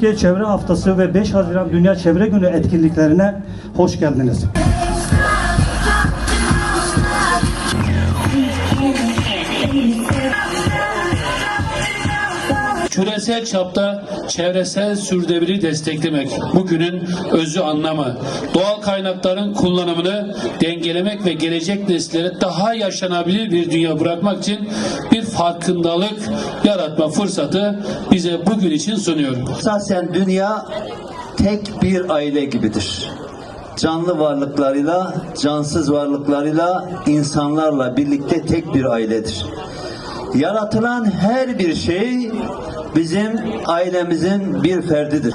Türkiye Çevre Haftası ve 5 Haziran Dünya Çevre Günü etkinliklerine hoş geldiniz. Küresel çapta çevresel sürdürülebilirliği desteklemek bugünün özü anlamı. Doğal kaynakların kullanımını dengelemek ve gelecek nesillere daha yaşanabilir bir dünya bırakmak için bir farkındalık yaratma fırsatı bize bugün için sunuyor. Esasen dünya tek bir aile gibidir. Canlı varlıklarıyla, cansız varlıklarıyla, insanlarla birlikte tek bir ailedir. Yaratılan her bir şey bizim ailemizin bir ferdidir.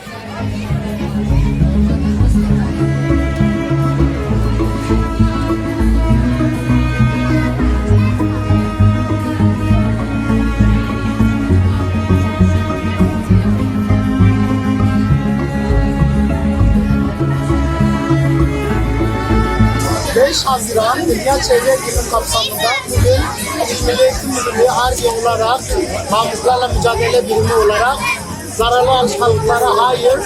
...5 Haziran Dünya Çevre Günü kapsamında bugün Milli Eğitim Müdürlüğü ARGE olarak, mamlıklarla mücadele birimi olarak zararlı alışkanlıklara hayır,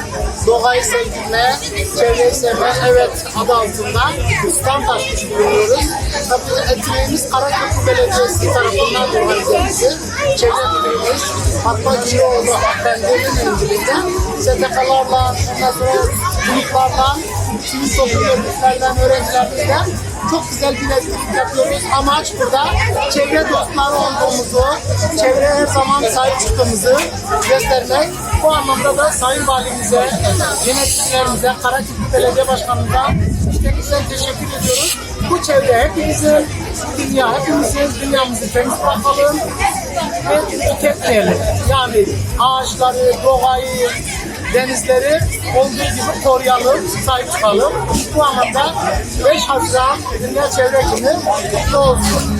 doğayı sevdirme, çevreyi sevme, evet adı altında stand açmış bulunuyoruz. Tabii etkinliğimiz Karaköprü Belediyesi tarafından organize. Çevre Müdürümüz Fatma Ciroğlu Efendi'nin öncülüğünde STK'larla, ondan sonra gruplarla, sivil toplum örgütlerden, öğrencilerimizden çok güzel bir etkinlik yapıyoruz. Amaç burada çevre dostları olduğumuzu, çevreye her zaman sahip çıktığımızı göstermek. Bu anlamda da Sayın Valimize, yöneticilerimize, Karaköprü Belediye Başkanımıza işte güzel teşekkür ediyoruz. Bu çevre hepimizin, dünya hepimizin, dünyamızı temiz bırakalım ve tüketmeyelim. Yani ağaçları, doğayı, denizleri olduğu gibi koruyalım, sahip çıkalım. Bu anlamda 5 Haziran Dünya Çevre Günü kutlu olsun.